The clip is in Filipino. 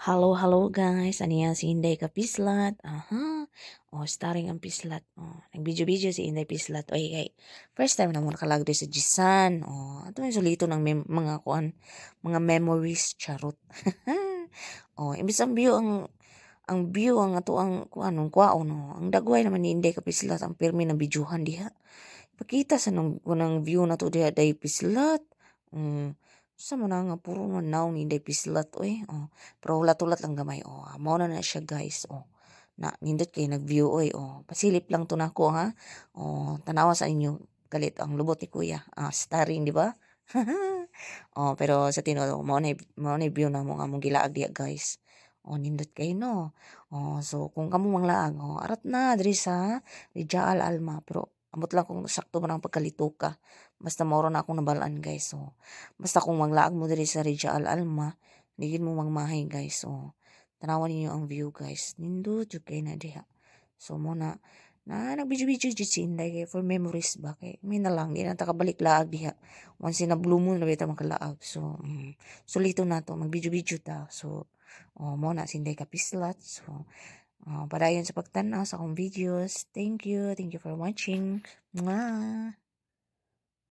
Hello, hello guys. Ano yan? Si Inday Kapislat. Aha. O, starring ang Pislat. O, nag-video-video si Inday Pislat. Oy, ay, first time na mo nakalagdo sa Jisan. O, ito yung sulito ng mem- mga kuan, mga memories, charot. o, imbis ang view, ang ang view, ang ato ang kuan, ang kwao, no. Ang dagway naman ni Inday Kapislat, ang pirmi ng videohan diha. Pakita sa nang, kunang view na to diha, day Pislat. Sa mo na nga puro man now ni Inday Pislat oy. Oh. Pero ulat-ulat lang gamay. Oh, mao na na siya guys. Oh. Na nindot kay nag-view oy. Oh. Pasilip lang to nako ha. Oh, tanawa sa inyo galit ang lubot ni Kuya. Ah, starring, di ba? oh, pero sa tinuod mao na mao na view na mo nga mong gilaag diya guys. Oh, nindot kay no. Oh, so kung kamo manglaag, oh, arat na diri sa Rijal Alma pero ambot lang kung sakto man ang pagkalito ka. Basta mao ra na akong nabalaan guys. So, basta kung manglaag mo diri sa Rijal Alma, digid mo mangmahay guys. So, tanawan ninyo ang view guys. Nindot jud na diha. So, mo na na nagbidyo-bidyo jud si Inday kay for memories ba kay may na lang di na ta kabalik laag diha. Once na blue moon na bita makalaag. So, mm, sulito na to magbidyo-bidyo ta. So, oh, mo na si Inday kapislat. So, oh, padayon sa pagtanaw sa akong videos. Thank you. Thank you for watching. Mwah.